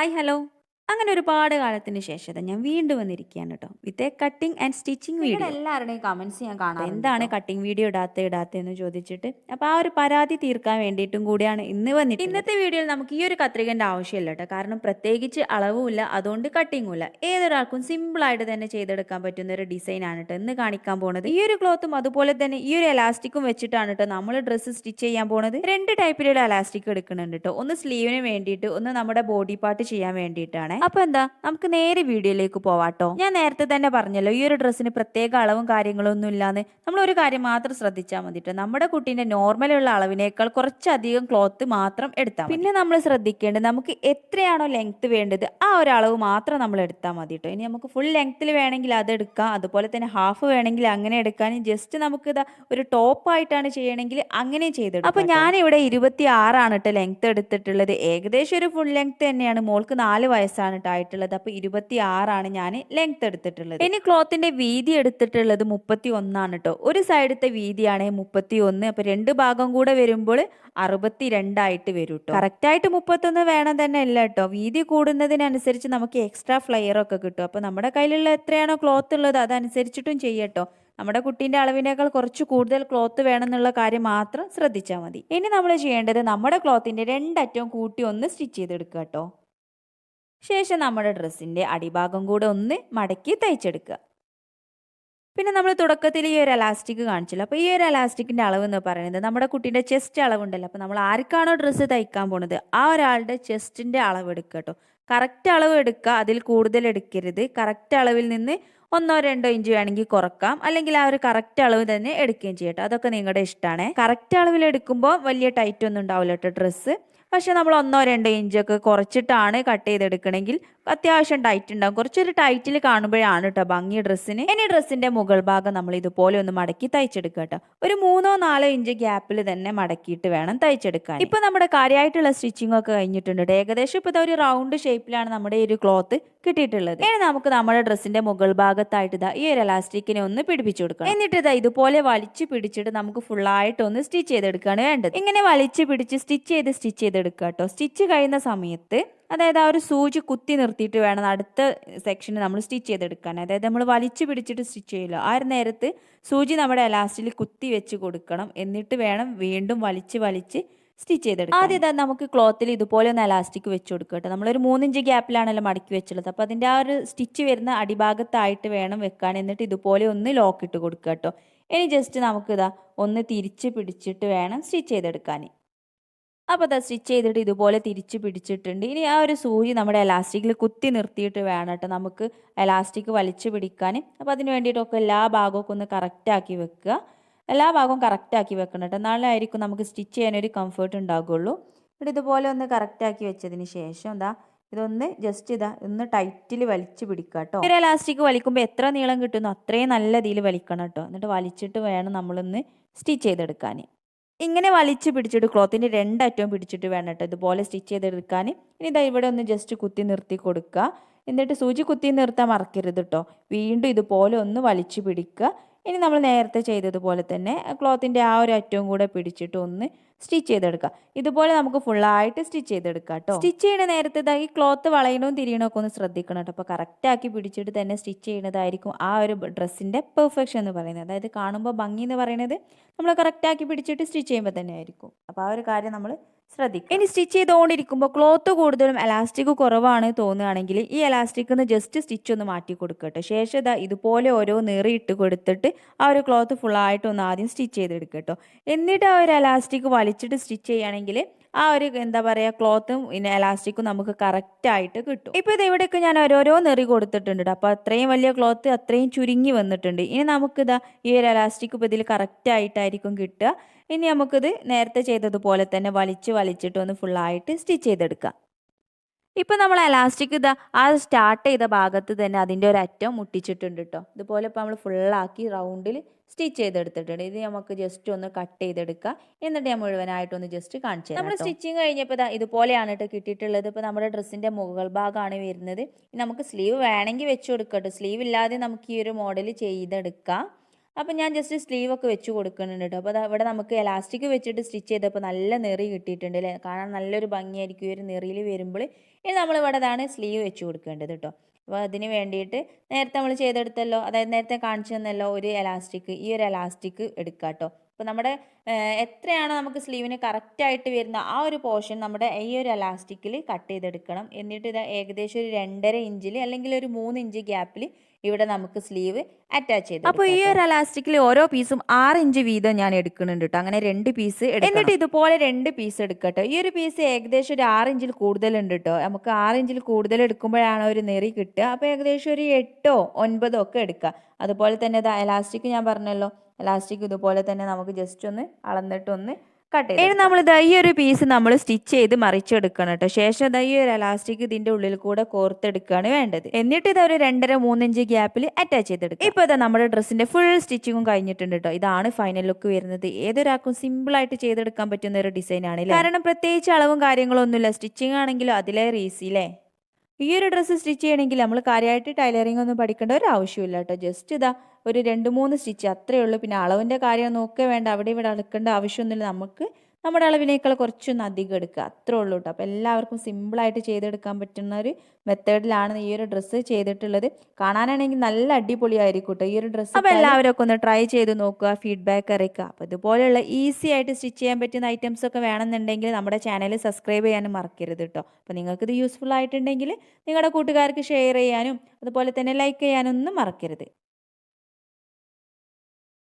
Hi hello അങ്ങനെ ഒരുപാട് കാലത്തിന് ശേഷം ഞാൻ വീണ്ടും വന്നിരിക്കുകയാണ് കേട്ടോ. With a cutting and stitching video എല്ലാവരുടെയും കമന്റ്സ് ഞാൻ കാണാം എന്താണ് കട്ടിംഗ് വീഡിയോ ഇടാത്ത ഇടാത്ത എന്ന് ചോദിച്ചിട്ട് അപ്പൊ ആ ഒരു പരാതി തീർക്കാൻ വേണ്ടിയിട്ടും കൂടിയാണ് ഇന്ന് വന്നിട്ട് ഇന്നത്തെ വീഡിയോയിൽ നമുക്ക് ഈ ഒരു കത്രികന്റെ ആവശ്യമില്ല കേട്ടോ. കാരണം പ്രത്യേകിച്ച് അളവുമില്ല അതുകൊണ്ട് കട്ടിങ്ങും ഇല്ല. ഏതൊരാൾക്കും സിമ്പിൾ ആയിട്ട് തന്നെ ചെയ്തെടുക്കാൻ പറ്റുന്ന ഒരു ഡിസൈൻ ആണ് കേട്ടോ ഇന്ന് കാണിക്കാൻ പോണത്. ഈ ഒരു ക്ലോത്തും അതുപോലെ തന്നെ ഈ ഒരു എലാസ്റ്റിക്കും വെച്ചിട്ടാണ് കേട്ടോ നമ്മൾ ഡ്രസ്സ് സ്റ്റിച്ച് ചെയ്യാൻ പോണത്. രണ്ട് ടൈപ്പിലുള്ള എലാസ്റ്റിക് എടുക്കുന്നുണ്ട് കേട്ടോ. ഒന്ന് സ്ലീവിന് വേണ്ടിയിട്ട് ഒന്ന് നമ്മുടെ ബോഡി പാർട്ട് ചെയ്യാൻ വേണ്ടിയിട്ടാണ്. അപ്പൊ എന്താ? നമുക്ക് നേരെ വീഡിയോയിലേക്ക് പോവാട്ടോ. ഞാൻ നേരത്തെ തന്നെ പറഞ്ഞല്ലോ ഈ ഒരു ഡ്രസ്സിന് പ്രത്യേക അളവും കാര്യങ്ങളും ഒന്നും ഇല്ലാന്ന്. നമ്മൾ ഒരു കാര്യം മാത്രം ശ്രദ്ധിച്ചാൽ മതിട്ട്. നമ്മുടെ കുട്ടീന്റെ നോർമലുള്ള അളവിനേക്കാൾ കുറച്ചധികം ക്ലോത്ത് മാത്രം എടുത്താൽ പിന്നെ നമ്മൾ ശ്രദ്ധിക്കേണ്ടത് നമുക്ക് എത്രയാണോ ലെങ്ത് വേണ്ടത് ആ ഒരു അളവ് മാത്രം നമ്മൾ എടുത്താൽ മതി കേട്ടോ ഇനി നമുക്ക് ഫുൾ ലെങ്ത്തിൽ വേണമെങ്കിൽ അത് എടുക്കാം. അതുപോലെ തന്നെ ഹാഫ് വേണമെങ്കിൽ അങ്ങനെ എടുക്കാൻ ജസ്റ്റ് നമുക്ക് ഇതാ ഒരു ടോപ്പ് ആയിട്ടാണ് ചെയ്യണമെങ്കിൽ അങ്ങനെ ചെയ്തെടുക്കാം അപ്പൊ ഞാൻ ഇവിടെ ഇരുപത്തി ആറാണ് കേട്ടോ ലെങ്ത് എടുത്തിട്ടുള്ളത്. ഏകദേശം ഒരു ഫുൾ ലെങ്ത് തന്നെയാണ്. മോൾക്ക് നാല് വയസ്സാണ് കേട്ടോ ആയിട്ടുള്ളത് അപ്പൊ ഇരുപത്തി ആറാണ് ഞാൻ ലെങ്ത് എടുത്തിട്ടുള്ളത്. ഇനി ക്ലോത്തിന്റെ വീതി എടുത്തിട്ടുള്ളത് മുപ്പത്തി ഒന്നാണ് കേട്ടോ ഒരു സൈഡത്തെ വീതിയാണ് മുപ്പത്തി ഒന്ന് അപ്പൊ രണ്ട് ഭാഗം കൂടെ വരുമ്പോൾ അറുപത്തി രണ്ടായിട്ട് വരും കേട്ടോ കറക്റ്റ് ആയിട്ട് മുപ്പത്തൊന്ന് വേണം തന്നെ അല്ല കേട്ടോ വീതി കൂടുന്നതിനനുസരിച്ച് നമുക്ക് എക്സ്ട്രാ ഫ്ലെയർ ഒക്കെ കിട്ടും. അപ്പൊ നമ്മുടെ കയ്യിലുള്ള എത്രയാണോ ക്ലോത്ത് ഉള്ളത് അതനുസരിച്ചിട്ടും ചെയ്യട്ടോ നമ്മുടെ കുട്ടീന്റെ അളവിനേക്കാൾ കുറച്ച് കൂടുതൽ ക്ലോത്ത് വേണമെന്നുള്ള കാര്യം മാത്രം ശ്രദ്ധിച്ചാൽ മതി. ഇനി നമ്മൾ ചെയ്യേണ്ടത് നമ്മുടെ ക്ലോത്തിന്റെ രണ്ടറ്റവും കൂട്ടി ഒന്ന് സ്റ്റിച്ച് ചെയ്തെടുക്കുക കേട്ടോ ശേഷം നമ്മുടെ ഡ്രസ്സിന്റെ അടിഭാഗം കൂടെ ഒന്ന് മടക്കി തയ്ച്ചെടുക്കുക. പിന്നെ നമ്മൾ തുടക്കത്തിൽ ഈ ഒരു എലാസ്റ്റിക് കാണിച്ചില്ല? അപ്പോൾ ഈ ഒരു എലാസ്റ്റിക്കിന്റെ അളവ് എന്ന് പറയുന്നത് നമ്മുടെ കുട്ടീന്റെ ചെസ്റ്റ് അളവുണ്ടല്ലോ. അപ്പോൾ നമ്മൾ ആർക്കാണോ ഡ്രസ്സ് തയ്ക്കാൻ പോണത്? ആ ഒരാളുടെ ചെസ്റ്റിന്റെ അളവ് എടുക്കുക കേട്ടോ. കറക്റ്റ് അളവ് എടുക്കുക അതിൽ കൂടുതൽ എടുക്കരുത്. കറക്റ്റ് അളവിൽ നിന്ന് ഒന്നോ രണ്ടോ ഇഞ്ച് വേണമെങ്കിൽ കുറക്കാം. അല്ലെങ്കിൽ ആ ഒരു കറക്റ്റ് അളവ് തന്നെ എടുക്കുകയും ചെയ്യട്ടോ അതൊക്കെ നിങ്ങളുടെ ഇഷ്ടമാണ്. കറക്റ്റ് അളവിൽ എടുക്കുമ്പോൾ വലിയ ടൈറ്റ് ഒന്നും ഉണ്ടാവില്ല കേട്ടോ ഡ്രസ്സ് പക്ഷെ നമ്മൾ ഒന്നോ രണ്ടോ ഇഞ്ചൊക്കെ കുറച്ചിട്ടാണ് കട്ട് ചെയ്തെടുക്കണമെങ്കിൽ അത്യാവശ്യം ടൈറ്റ് ഉണ്ടാകും കുറച്ചൊരു ടൈറ്റിൽ കാണുമ്പോഴാണ് കേട്ടോ ഭംഗി ഡ്രസ്സിന്. ഇനി ഡ്രസ്സിന്റെ മുകൾ ഭാഗം നമ്മൾ ഇതുപോലെ ഒന്ന് മടക്കി തയ്ച്ചെടുക്കുക കേട്ടോ ഒരു മൂന്നോ നാലോ ഇഞ്ച് ഗ്യാപ്പിൽ തന്നെ മടക്കിയിട്ട് വേണം തയ്ച്ചെടുക്കാൻ. ഇപ്പൊ നമ്മുടെ കാര്യമായിട്ടുള്ള സ്റ്റിച്ചിങ് ഒക്കെ കഴിഞ്ഞിട്ടുണ്ട് ട്ടോ. ഏകദേശം ഇപ്പൊ ഒരു റൗണ്ട് ഷേപ്പിലാണ് നമ്മുടെ ഈ ഒരു ക്ലോത്ത് കിട്ടിയിട്ടുള്ളത്. ഇനി നമുക്ക് നമ്മുടെ ഡ്രസ്സിന്റെ മുകൾ ഭാഗത്തായിട്ട് ഇതാ ഈ ഒരു എലാസ്റ്റിക്കിനെ ഒന്ന് പിടിപ്പിച്ചു കൊടുക്കണം. എന്നിട്ട് ഇതാ ഇതുപോലെ വലിച്ചു പിടിച്ചിട്ട് നമുക്ക് ഫുള്ളായിട്ട് ഒന്ന് സ്റ്റിച്ച് ചെയ്തെടുക്കുകയാണ് വേണ്ടത്. ഇങ്ങനെ വലിച്ചു പിടിച്ച് സ്റ്റിച്ച് ചെയ്ത് സ്റ്റിച്ച് ചെയ്തെടുക്കുക കേട്ടോ. സ്റ്റിച്ച് കഴിയുന്ന സമയത്ത് അതായത് ആ ഒരു സൂചി കുത്തി നിർത്തിയിട്ട് വേണം അടുത്ത സെക്ഷന് നമ്മൾ സ്റ്റിച്ച് ചെയ്തെടുക്കാൻ. അതായത് നമ്മൾ വലിച്ചു പിടിച്ചിട്ട് സ്റ്റിച്ച് ചെയ്യില്ല ആ ഒരു നേരത്ത് സൂചി നമ്മുടെ എലാസ്റ്റിൽ കുത്തി വെച്ച് കൊടുക്കണം. എന്നിട്ട് വേണം വീണ്ടും വലിച്ച് വലിച്ച് സ്റ്റിച്ച് ചെയ്തെടുക്കാം ആദ്യം നമുക്ക് ക്ലോത്തിൽ ഇതുപോലെ ഒന്ന് എലാസ്റ്റിക് വെച്ച് കൊടുക്കുക കേട്ടോ. നമ്മളൊരു മൂന്നിഞ്ച് ഗ്യാപ്പിലാണല്ലോ മടക്കി വെച്ചുള്ളത് അപ്പോൾ അതിന്റെ ആ ഒരു സ്റ്റിച്ച് വരുന്ന അടിഭാഗത്തായിട്ട് വേണം വെക്കാൻ. എന്നിട്ട് ഇതുപോലെ ഒന്ന് ലോക്ക് ഇട്ട് കൊടുക്കുക കേട്ടോ. ഇനി ജസ്റ്റ് നമുക്കിതാ ഒന്ന് തിരിച്ച് പിടിച്ചിട്ട് വേണം സ്റ്റിച്ച് ചെയ്തെടുക്കാൻ. അപ്പോൾ അത് സ്റ്റിച്ച് ചെയ്തിട്ട് ഇതുപോലെ തിരിച്ച് പിടിച്ചിട്ടുണ്ട്. ഇനി ആ ഒരു സൂചി നമ്മുടെ എലാസ്റ്റിക്കിൽ കുത്തി നിർത്തിയിട്ട് വേണം കേട്ടോ നമുക്ക് എലാസ്റ്റിക് വലിച്ചു പിടിക്കാൻ. അപ്പോൾ അതിന് വേണ്ടിയിട്ടൊക്കെ എല്ലാ ഭാഗമൊക്കെ ഒന്ന് കറക്റ്റാക്കി വെക്കുക. എല്ലാ ഭാഗവും കറക്റ്റാക്കി വെക്കണം കേട്ടോ. ആയിരിക്കും നമുക്ക് സ്റ്റിച്ച് ചെയ്യാനൊരു കംഫർട്ട് ഉണ്ടാകുള്ളൂ ഇവിടെ ഇതുപോലെ ഒന്ന് കറക്റ്റാക്കി വെച്ചതിന് ശേഷം എന്താ ഇതൊന്ന് ജസ്റ്റ് ഇതാ ഒന്ന് ടൈറ്റിൽ വലിച്ചു പിടിക്കുക കേട്ടോ. ഒരു എലാസ്റ്റിക് വലിക്കുമ്പോൾ എത്ര നീളം കിട്ടുന്നു അത്രയും നല്ല രീതിയിൽ വലിക്കണം കേട്ടോ. എന്നിട്ട് വലിച്ചിട്ട് വേണം നമ്മളൊന്ന് സ്റ്റിച്ച് ചെയ്തെടുക്കാൻ. ഇങ്ങനെ വലിച്ച് പിടിച്ചിട്ട് ക്ലോത്തിന്റെ രണ്ടറ്റവും പിടിച്ചിട്ട് വേണം കേട്ടോ ഇതുപോലെ സ്റ്റിച്ച് ചെയ്തെടുക്കാൻ. ഇനി ഇതാ ഇവിടെ ഒന്ന് ജസ്റ്റ് കുത്തി നിർത്തി കൊടുക്കുക. എന്നിട്ട് സൂചി കുത്തി നിർത്താൻ മറക്കരുത് കേട്ടോ. വീണ്ടും ഇതുപോലെ ഒന്ന് വലിച്ചു പിടിക്കുക. ഇനി നമ്മൾ നേരത്തെ ചെയ്തതുപോലെ തന്നെ ക്ലോത്തിന്റെ ആ ഒരു അറ്റവും കൂടെ പിടിച്ചിട്ട് ഒന്ന് സ്റ്റിച്ച് ചെയ്തെടുക്കുക. ഇതുപോലെ നമുക്ക് ഫുള്ളായിട്ട് സ്റ്റിച്ച് ചെയ്തെടുക്കാം കേട്ടോ. സ്റ്റിച്ച് ചെയ്യുന്ന നേരത്തെ ഇതായി ഈ ക്ലോത്ത് വളയണോ തിരിയണോ ഒക്കെ ഒന്ന് ശ്രദ്ധിക്കണം കേട്ടോ. അപ്പോൾ കറക്റ്റാക്കി പിടിച്ചിട്ട് തന്നെ സ്റ്റിച്ച് ചെയ്യുന്നതായിരിക്കും ആ ഒരു ഡ്രസ്സിന്റെ പെർഫെക്ഷൻ എന്ന് പറയുന്നത്. അതായത് കാണുമ്പോൾ ഭംഗി എന്ന് പറയുന്നത് നമ്മൾ കറക്റ്റാക്കി പിടിച്ചിട്ട് സ്റ്റിച്ച് ചെയ്യുമ്പോൾ തന്നെ ആയിരിക്കും. അപ്പോൾ ആ ഒരു കാര്യം നമ്മൾ ശ്രദ്ധിക്കും ഇനി സ്റ്റിച്ച് ചെയ്തുകൊണ്ടിരിക്കുമ്പോൾ ക്ലോത്ത് കൂടുതലും എലാസ്റ്റിക് കുറവാണ് തോന്നുകയാണെങ്കിൽ ഈ എലാസ്റ്റിക് നിന്ന് ജസ്റ്റ് സ്റ്റിച്ച് ഒന്ന് മാറ്റി കൊടുക്കട്ടെ ശേഷം ഇതാ ഇതുപോലെ ഓരോ നിറി ഇട്ട് കൊടുത്തിട്ട് ആ ഒരു ക്ലോത്ത് ഫുള്ളായിട്ട് ഒന്ന് ആദ്യം സ്റ്റിച്ച് ചെയ്തെടുക്കുക കേട്ടോ. എന്നിട്ട് ആ ഒരു എലാസ്റ്റിക് വലിച്ചിട്ട് സ്റ്റിച്ച് ചെയ്യുകയാണെങ്കിൽ ആ ഒരു എന്താ പറയുക ക്ലോത്തും പിന്നെ എലാസ്റ്റിക്കും നമുക്ക് കറക്റ്റായിട്ട് കിട്ടും. ഇപ്പോൾ ഇത് ഇവിടെയൊക്കെ ഞാൻ ഓരോരോ നെറി കൊടുത്തിട്ടുണ്ട് ട്ടോ. അപ്പോൾ അത്രയും വലിയ ക്ലോത്ത് അത്രയും ചുരുങ്ങി വന്നിട്ടുണ്ട്. ഇനി നമുക്കിതാ ഈ ഒരു എലാസ്റ്റിക് ഇപ്പോൾ ഇതിൽ കറക്റ്റായിട്ടായിരിക്കും കിട്ടുക. ഇനി നമുക്കിത് നേരത്തെ ചെയ്തതുപോലെ തന്നെ വലിച്ച് വലിച്ചിട്ട് ഒന്ന് ഫുള്ളായിട്ട് സ്റ്റിച്ച് ചെയ്തെടുക്കാം. ഇപ്പം നമ്മൾ എലാസ്റ്റിക് ഇതാ ആ സ്റ്റാർട്ട് ചെയ്ത ഭാഗത്ത് തന്നെ അതിന്റെ ഒരു അറ്റം മുട്ടിച്ചിട്ടുണ്ട് കേട്ടോ ഇതുപോലെ ഇപ്പോൾ നമ്മൾ ഫുള്ളാക്കി റൗണ്ടിൽ സ്റ്റിച്ച് ചെയ്തെടുത്തിട്ടുണ്ട്. ഇത് നമുക്ക് ജസ്റ്റ് ഒന്ന് കട്ട് ചെയ്തെടുക്കുക എന്നിട്ട് ഞാൻ മുഴുവനായിട്ടൊന്ന് ജസ്റ്റ് കാണിച്ചു നമ്മൾ സ്റ്റിച്ചിങ് കഴിഞ്ഞപ്പോൾ ഇതാ ഇതുപോലെയാണ് കേട്ടോ കിട്ടിയിട്ടുള്ളത്. ഇപ്പോൾ നമ്മുടെ ഡ്രസ്സിന്റെ മുകൾ ഭാഗമാണ് വരുന്നത്. നമുക്ക് സ്ലീവ് വേണമെങ്കിൽ വെച്ച് കൊടുക്കട്ടെ സ്ലീവ് ഇല്ലാതെ നമുക്ക് ഈ ഒരു മോഡൽ ചെയ്തെടുക്കാം. അപ്പോൾ ഞാൻ ജസ്റ്റ് സ്ലീവ് ഒക്കെ വെച്ച് കൊടുക്കുന്നുണ്ട് കേട്ടോ അപ്പോൾ ഇവിടെ നമുക്ക് എലാസ്റ്റിക് വെച്ചിട്ട് സ്റ്റിച്ച് ചെയ്തപ്പോൾ നല്ല നെറി കിട്ടിയിട്ടുണ്ട് അല്ലേ കാണാൻ നല്ലൊരു ഭംഗിയായിരിക്കും ഒരു നെറിയിൽ വരുമ്പോൾ ഇനി നമ്മൾ ഇവിടെ ഇതാണ് സ്ലീവ് വെച്ച് കൊടുക്കേണ്ടത് കേട്ടോ അപ്പോൾ അതിന് വേണ്ടിയിട്ട് നേരത്തെ നമ്മൾ ചെയ്തെടുത്തല്ലോ അതായത് നേരത്തെ കാണിച്ചു തന്നല്ലോ ഒരു എലാസ്റ്റിക് ഈ ഒരു എലാസ്റ്റിക് എടുക്കുക കേട്ടോ അപ്പോൾ നമ്മുടെ എത്രയാണോ നമുക്ക് സ്ലീവിന് കറക്റ്റായിട്ട് വരുന്ന ആ ഒരു പോർഷൻ നമ്മുടെ ഈ ഒരു എലാസ്റ്റിക്കിൽ കട്ട് ചെയ്തെടുക്കണം. എന്നിട്ട് ഇത് ഏകദേശം ഒരു രണ്ടര ഇഞ്ചിൽ അല്ലെങ്കിൽ ഒരു മൂന്ന് ഇഞ്ച് ഗ്യാപ്പിൽ ഇവിടെ നമുക്ക് സ്ലീവ് അറ്റാച്ച് ചെയ്ത് അപ്പോൾ ഈ ഒരു അലാസ്റ്റിക്കിൽ ഓരോ പീസും ആറ് ഇഞ്ച് വീതം ഞാൻ എടുക്കുന്നുണ്ട് കേട്ടോ അങ്ങനെ രണ്ട് പീസ് എന്നിട്ട് ഇതുപോലെ രണ്ട് പീസ് എടുക്കട്ടോ. ഈ ഒരു പീസ് ഏകദേശം ഒരു ആറ് ഇഞ്ചിൽ കൂടുതലുണ്ട് കേട്ടോ നമുക്ക് ആറ് ഇഞ്ചിൽ കൂടുതൽ എടുക്കുമ്പോഴാണ് ഒരു നെറി കിട്ടുക. അപ്പോൾ ഏകദേശം ഒരു എട്ടോ ഒൻപതോ ഒക്കെ എടുക്കുക. അതുപോലെ തന്നെ ഇത് അലാസ്റ്റിക് ഞാൻ പറഞ്ഞല്ലോ. എലാസ്റ്റിക് ഇതുപോലെ തന്നെ നമുക്ക് ജസ്റ്റ് ഒന്ന് അളന്നിട്ടൊന്ന് കട്ട് ചെയ്ത് ഇതാ ഈ ഒരു പീസ് നമ്മൾ സ്റ്റിച്ച് ചെയ്ത് മറിച്ചെടുക്കണം കേട്ടോ ശേഷം ഇതാ ഈ ഒരു എലാസ്റ്റിക് ഇതിന്റെ ഉള്ളിൽ കൂടെ കോർത്തെടുക്കുകയാണ് വേണ്ടത്. എന്നിട്ട് ഇത് ഒരു രണ്ടര മൂന്നിഞ്ച് ഗ്യാപ്പിൽ അറ്റാച്ച് ചെയ്തെടുക്കും ഇപ്പൊ ഇതാ നമ്മുടെ ഡ്രസ്സിന്റെ ഫുൾ സ്റ്റിച്ചിങ്ങും കഴിഞ്ഞിട്ടുണ്ട് കേട്ടോ ഇതാണ് ഫൈനൽ ലുക്ക് വരുന്നത്. ഏതൊരാൾക്കും സിമ്പിൾ ആയിട്ട് ചെയ്തെടുക്കാൻ പറ്റുന്ന ഒരു ഡിസൈൻ ആണ് കാരണം പ്രത്യേകിച്ച് അളവും കാര്യങ്ങളും ഒന്നുമില്ല സ്റ്റിച്ചിങ് ആണെങ്കിലും അതിലേറെ ഈസി അല്ലേ ഈ ഒരു ഡ്രസ്സ് സ്റ്റിച്ച് ചെയ്യണമെങ്കിൽ നമ്മൾ കാര്യമായിട്ട് ടൈലറിംഗ് ഒന്നും പഠിക്കേണ്ട ഒരു ആവശ്യമില്ല കേട്ടോ. ജസ്റ്റ് ഇതാ ഒരു രണ്ട് മൂന്ന് സ്റ്റിച്ച് അത്രയേ ഉള്ളൂ. പിന്നെ അളവിന്റെ കാര്യം നോക്കുക വേണ്ട. അവിടെ ഇവിടെ അളക്കേണ്ട ആവശ്യമൊന്നുമില്ല. നമുക്ക് നമ്മുടെ അളവിനേക്കാൾ കുറച്ചൊന്ന് അധികം എടുക്കുക. അത്രേ ഉള്ളൂ കേട്ടോ അപ്പോൾ എല്ലാവർക്കും സിമ്പിളായിട്ട് ചെയ്തെടുക്കാൻ പറ്റുന്ന ഒരു മെത്തേഡിലാണ് ഈ ഒരു ഡ്രസ്സ് ചെയ്തിട്ടുള്ളത്. കാണാനാണെങ്കിൽ നല്ല അടിപൊളിയായിരിക്കും കേട്ടോ ഈ ഒരു ഡ്രസ്സ് അപ്പോൾ എല്ലാവരും ഒക്കെ ഒന്ന് ട്രൈ ചെയ്ത് നോക്കുക ഫീഡ്ബാക്ക് അറിയിക്കുക. അപ്പോൾ ഇതുപോലെയുള്ള ഈസി ആയിട്ട് സ്റ്റിച്ച് ചെയ്യാൻ പറ്റുന്ന ഐറ്റംസ് ഒക്കെ വേണമെന്നുണ്ടെങ്കിൽ നമ്മുടെ ചാനൽ സബ്സ്ക്രൈബ് ചെയ്യാനും മറക്കരുത് കേട്ടോ അപ്പോൾ നിങ്ങൾക്കിത് യൂസ്ഫുൾ ആയിട്ടുണ്ടെങ്കിൽ നിങ്ങളുടെ കൂട്ടുകാർക്ക് ഷെയർ ചെയ്യാനും അതുപോലെ തന്നെ ലൈക്ക് ചെയ്യാനും ഒന്നും മറക്കരുത്.